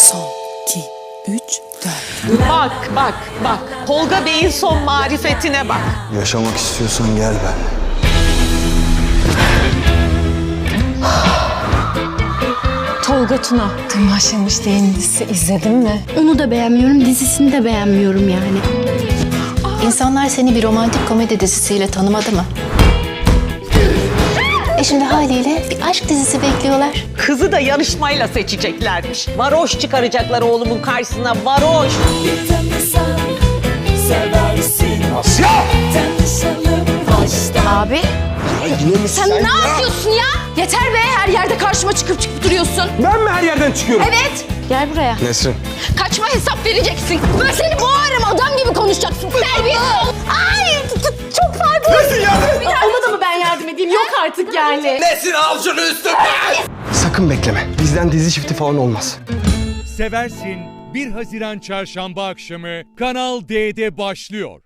iki, üç, dört. Bak bak bak. Tolga Bey'in son marifetine bak. Yaşamak istiyorsan gel ben. Tolga Tuna. Aşılmış diye dizisi izledin mi? Onu da beğenmiyorum, dizisini de beğenmiyorum yani. İnsanlar seni bir romantik komedi dizisiyle tanımadı mı? E şimdi haliyle bir aşk dizisi bekliyorlar. Kızı da yarışmayla seçeceklermiş. Varoş çıkaracaklar oğlumun karşısına varoş. Abi, sen, ne yapıyorsun ya? Yeter be, her yerde karşıma çıkıp çıkıp duruyorsun. Ben mi her yerden çıkıyorum? Evet, gel buraya. Nesrin. Kaçma hesap vereceksin. Ben seni boğarım, adam edeyim? Yok artık yani. Nesin al şunu üstüme. Sakın bekleme. Bizden dizi çifti falan olmaz. Seversin 1 Haziran Çarşamba akşamı Kanal D'de başlıyor.